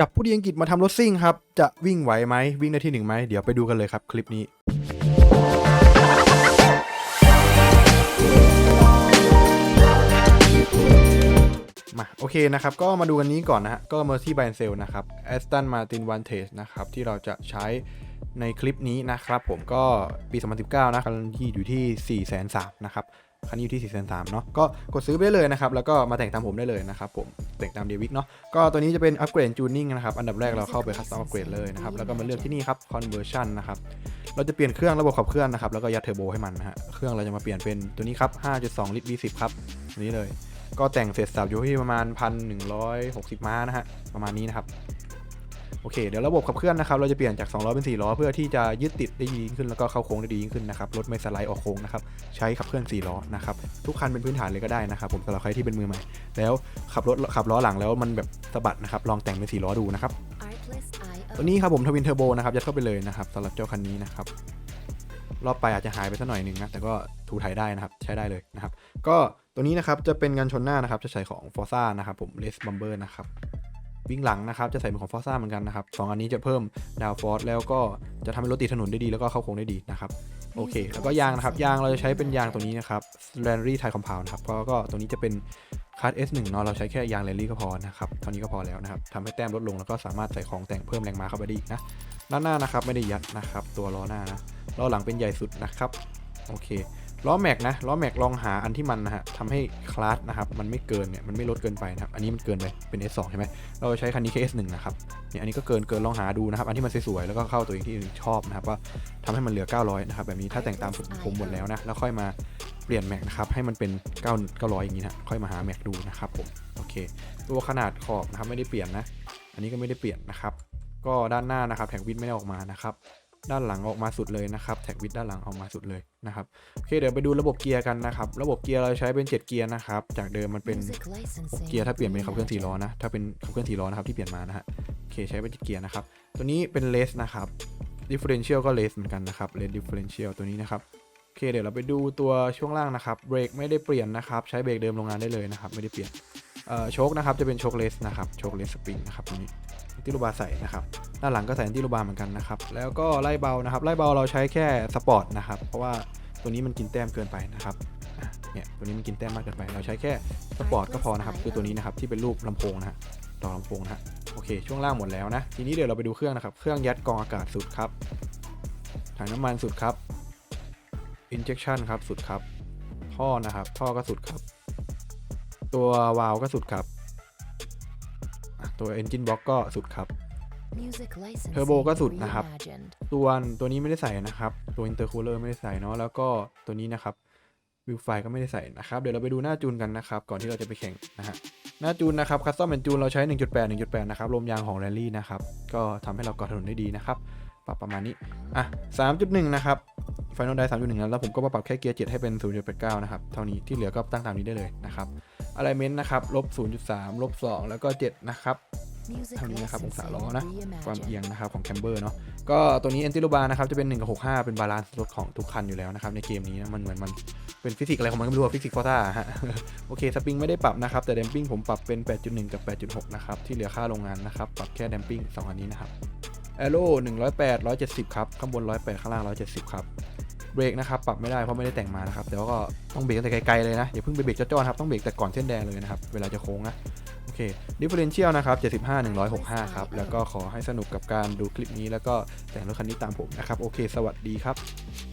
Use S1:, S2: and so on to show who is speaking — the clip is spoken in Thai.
S1: จับผู้ดีอังกฤษมาทำรถซิ่งครับ จะวิ่งไหวไหมวิ่งได้ที่หนึ่งไหมเดี๋ยวไปดูกันเลยครับคลิปนี้มาโอเคนะครับ ก็มาดูกันนี้ก่อนนะฮะ ก็ Mercy b y a n c e l นะครับ Aston Martin Vantage นะครับ ที่เราจะใช้ในคลิปนี้นะครับ ผมก็ปี 2019 นะคันที่อยู่ที่ 4 3 0 0 0นะครับ คันนี้อยู่ที่4 3 0 0เนาะก็กดซื้อไปได้เลยนะครับ แล้วก็มาแต่งตามผมได้เลยนะครับผมแต่งตามเดวิกเนาะก็ตัวนี้จะเป็นอัปเกรดจูนนิ่งนะครับ อันดับแรกเราเข้าไปคัสตอมอัปเกรดเลยนะครับ แล้วก็มาเลือกที่นี่ครับ conversion นนะครับ เราจะเปลี่ยนเครื่องระบบขับเคลื่อนนะครับ แล้วก็ยัดเทอร์โบให้มันนะฮะ เครื่องเราจะมาเปลี่ยนเป็นตัวนี้ครับ 5.2 ลิตร V10 ครับนี้เลย ก็แต่งเสร็จสับอยู่ที่ประมาณ 1,160 ม้านะฮะ ประมาณนี้นะครับ โอเค เดี๋ยวระบบขับเคลื่อนนะครับ เราจะเปลี่ยนจาก2ล้อเป็น4ล้อเพื่อที่จะยึดติดได้ดียิ่งขึ้นแล้วก็เข้าโค้งได้ดียิ่งขึ้นนะครับ รถไม่สไลด์ออกโค้งนะครับ ใช้ขับเคลื่อน4ล้อนะครับ ทุกคันเป็นพื้นฐานเลยก็ได้นะครับ ผมสำหรับใครที่เป็นมือใหม่ แล้วขับรถขับล้อหลังแล้วมันแบบสะบัดนะครับ ลองแต่งเป็น4ล้อดูนะครับ ตัวนี้ครับผมทวินเทอร์โบนะครับยัดเข้าไปเลยนะครับสำหรับเจ้าคันนี้นะครับรอบไปอาจจะหายไปสักหน่อยนึงนะแต่ก็ถูถ่ายได้นะครับใช้ได้เลยนะครับ ก็ตัวนี้นะครับจะเป็นกันชนหน้านะครับจะใช้ของ f o r z a นะครับผม r a c e Bomber นะครับ วิ่งหลังนะครับ จะใส่เป็นของ f o r z a เหมือนกันนะครับสองอันนี้จะเพิ่มดาวฟอร์แล้วก็จะทำให้รถติดถนนได้ดีแล้วก็เข้าโค้งได้ดีนะครับโอเค แล้วก็ยางนะครับ ยางเราจะใช้เป็นยางตัวนี้นะครับ r a n r y Thai Compound นะครับก็ก็ตัวนี้จะเป็นคัส S1 เนาะเราใช้แค่ยาง r a n r y ก็พอนะครับเท่านี้ก็พอแล้วนะครับทำให้แต้มลดลงแล้วก็สามารถใส่ของแต่งเพิ่มแรงม้าเข้าไปได้อีกนะด้านหน้านะครับไม่ได้ยัดนะครับ ตัวล้อหน้านะล้อหลังเป็นใหญ่สุดนะครับโอเค ล้อแม็กนะล้อแม็กลองหาอันที่มันนะฮะทำให้คลาสนะครับมันไม่เกินเนี่ยมันไม่ลดเกินไปนะครับอันนี้มันเกินไปเป็น S2 ใช่ไหมเราใช้คันนี้แค่ S1 นะครับเนี่ยอันนี้ก็เกินเกินลองหาดูนะครับอันที่มันสวยๆแล้วก็เข้าตัวเองที่ชอบนะครับว่าทำให้มันเหลือ 900นะครับแบบนี้ถ้าแต่งตามผมหมดแล้วนะแล้วค่อยมาเปลี่ยนแม็กนะครับให้มันเป็น 9 900 อย่างนี้นะค่อยมาหาแม็กดูนะครับผมโอเค ตัวขนาดขอบนะครับไม่ได้เปลี่ยนนะ อันนี้ก็ไม่ได้เปลี่ยนนะครับ ก็ด้านหน้านะครับแท็กวิดไม่ได้ออกมานะครับ ด้านหลังออกมาสุดเลยนะครับแท็กวิดด้านหลังออกมาสุดเลยนะครับโอเคเดี๋ยวไปดูระบบเกียร์กันนะครับ ระบบเกียร์เราใช้เป็น 7 เกียร์นะครับจากเดิมมันเป็น6เกียร์ถ้าเปลี่ยนเป็นขับเคลื่อน4ล้อนะถ้าเป็นขับเคลื่อน4ล้อนะครับที่เปลี่ยนมานะฮะโอเคใช้เป็น7เกียร์นะครับตัวนี้เป็นเลสนะครับ differential ก็เลสเหมือนกันนะครับเลส differential ตัวนี้นะครับโอเคเดี๋ยวเราไปดูตัวช่วงล่างนะครับเบรกไม่ได้เปลี่ยนนะครับใช้เบรกเดิมโรงงานได้เลยนะครับไม่ได้เปลี่ยนเอ่อโชคนะครับจะเป็นโชคเลสนะครับโชคเลสสปริงนะครับตัวนี้ ที่ลูบาใส่นะครับด้านหลังก็ใส่ที่ลูบาเหมือนกันนะครับแล้วก็ไล่เบานะครับไล่เบาเราใช้แค่สปอร์ตนะครับเพราะว่าตัวนี้มันกินแต้มเกินไปนะครับเนี่ยตัวนี้มันกินแต้มมากเกินไป เราใช้แค่สปอร์ตก็พอนะครับคือตัวนี้นะครับที่เป็นรูปลำโพงนะฮะต่อลำโพงนะฮะโอเค ช่วงล่างหมดแล้วนะทีนี้เดี๋ยวเราไปดูเครื่องนะครับเครื่องยัดกองอากาศสุดครับถังน้ำมันสุดครับ injection ครับสุดครับท่อนะครับท่อก็สุดครับ ตัววาล์วก็สุดครับ ตัว engine block ก็สุดครับ
S2: เทอร์โบก็สุดนะครับ
S1: ตัวตัวนี้ไม่ได้ใส่นะครับ ตัวอินเตอร์คูลเลอร์ไม่ได้ใส่เนาะ แล้วก็ตัวนี้นะครับวิวไฟก็ไม่ได้ใส่นะครับ เดี๋ยวเราไปดูหน้าจูนกันนะครับ ก่อนที่เราจะไปแข่งนะฮะ หน้าจูนนะครับ คัสตอมเป็นจูนเราใช้ 1.8 1.8 นะครับ ลมยางของแรลลี่นะครับ ก็ทำให้เราเกาะถนนได้ดีนะครับ ปรับประมาณนี้ อะ 3.1 นะครับ ไฟนอลได้3.1 แล้ว แล้วผมก็มาปรับแค่เกียร์7ให้เป็น 0.89 นะครับ เท่านี้ ที่เหลือก็ตั้งตามนี้ได้เลยนะครับ อะไลเมนต์นะครับลบ0.3ลบ2แล้วก็ 7 นะครับ
S2: เท่านี้นะครับองศาล้อนะ
S1: ความเอียงนะครับของแคมเบอร์เนาะก็ตัวนี้ a n t i l o b a r นะครับจะเป็น1กับ65 เป็นบาลานซ์รถของทุกคันอยู่แล้วนะครับในเกมนี้นะมันเหมือนมันเป็นฟิสิกส์อะไรของมันก็ไม่รู้ฟิสิกส์ฟอร์ต้าฮะโอเคสปริงไม่ได้ปรับนะครับแต่ d ดมปิ้งผมปรับเป็น 8.1 กับ 8.6 นะครับที่เหลือค่าโรงงานนะครับปรับแค่ d ดมปิ้ง2อันนี้นะครับแอโร่108 170 ครับข้างบน 108 ข้างล่าง 170 ครับ เบรกนะครับปรับไม่ได้เพราะไม่ได้แต่งมานะครับแต่ว่าก็ต้องเบรกตั้งแต่ไกลๆเลยนะอย่าเพิ่งไปเบรกจ้อนๆครับต้องเบรกแต่ก่อนเส้นแดงเลยนะครับเวลาจะโค้งนะโอเคดิฟเฟอเรนเชียลนะครับ75 165ครับแล้วก็ขอให้สนุกกับการดูคลิปนี้ แล้วก็แต่งรถคันนี้ตามผมนะครับโอเค สวัสดีครับ